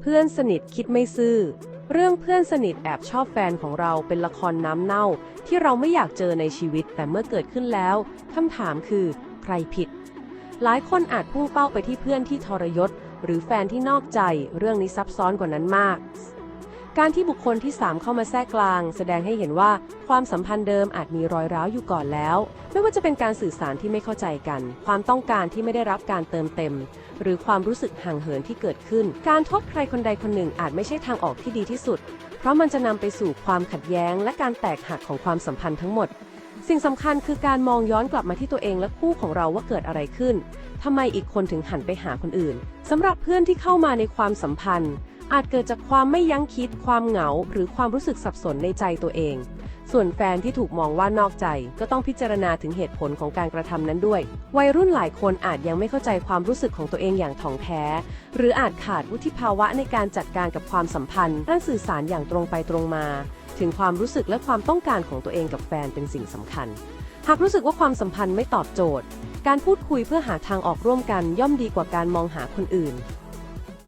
เพื่อนสนิทคิดไม่ซื่อ เรื่องเพื่อนสนิทแอบชอบแฟนของเราเป็นละครน้ำเน่า ที่เราไม่อยากเจอในชีวิตแต่เมื่อเกิดขึ้นแล้วคำถามคือ ใครผิด หลายคนอาจพุ่งเป้าไปที่เพื่อนที่ทรยศ หรือแฟนที่นอกใจ เรื่องนี้ซับซ้อนกว่านั้นมาก การที่บุคคลที่ 3 เข้ามาแทรกกลาง แสดงให้เห็นว่าความสัมพันธ์เดิมอาจมีรอยร้าวอยู่ก่อนแล้ว ไม่ว่าจะเป็นการสื่อสารที่ไม่เข้าใจกัน ความต้องการที่ไม่ได้รับการเติมเต็ม หรือความรู้สึกห่างเหินที่เกิดขึ้น การโทษใครคนใดคนหนึ่งอาจไม่ใช่ทางออกที่ดีที่สุด เพราะมันจะนำไปสู่ความขัดแย้ง และการแตกหักของความสัมพันธ์ทั้งหมด สิ่งสำคัญคือการมองย้อนกลับมาที่ตัวเองและคู่ของเราว่าเกิดอะไรขึ้นทำไมอีกคนถึงหันไปหาคนอื่นสำหรับเพื่อนที่เข้ามาในความสัมพันธ์ อาจเกิดจากความไม่ยั้งคิด ความเหงา หรือความรู้สึกสับสนในใจตัวเอง ส่วนแฟนที่ถูกมองว่านอกใจ ก็ต้องพิจารณาถึงเหตุผลของการกระทำนั้นด้วย วัยรุ่นหลายคนอาจยังไม่เข้าใจความรู้สึกของตัวเองอย่างถ่องแท้ หรืออาจขาดวุฒิภาวะในการจัดการกับความสัมพันธ์ด้านสื่อสารอย่างตรงไปตรงมา ถึงความรู้สึกและความต้องการของตัวเองกับแฟนเป็นสิ่งสำคัญ หากรู้สึกว่าความสัมพันธ์ไม่ตอบโจทย์ การพูดคุยเพื่อหาทางออกร่วมกันย่อมดีกว่าการมองหาคนอื่น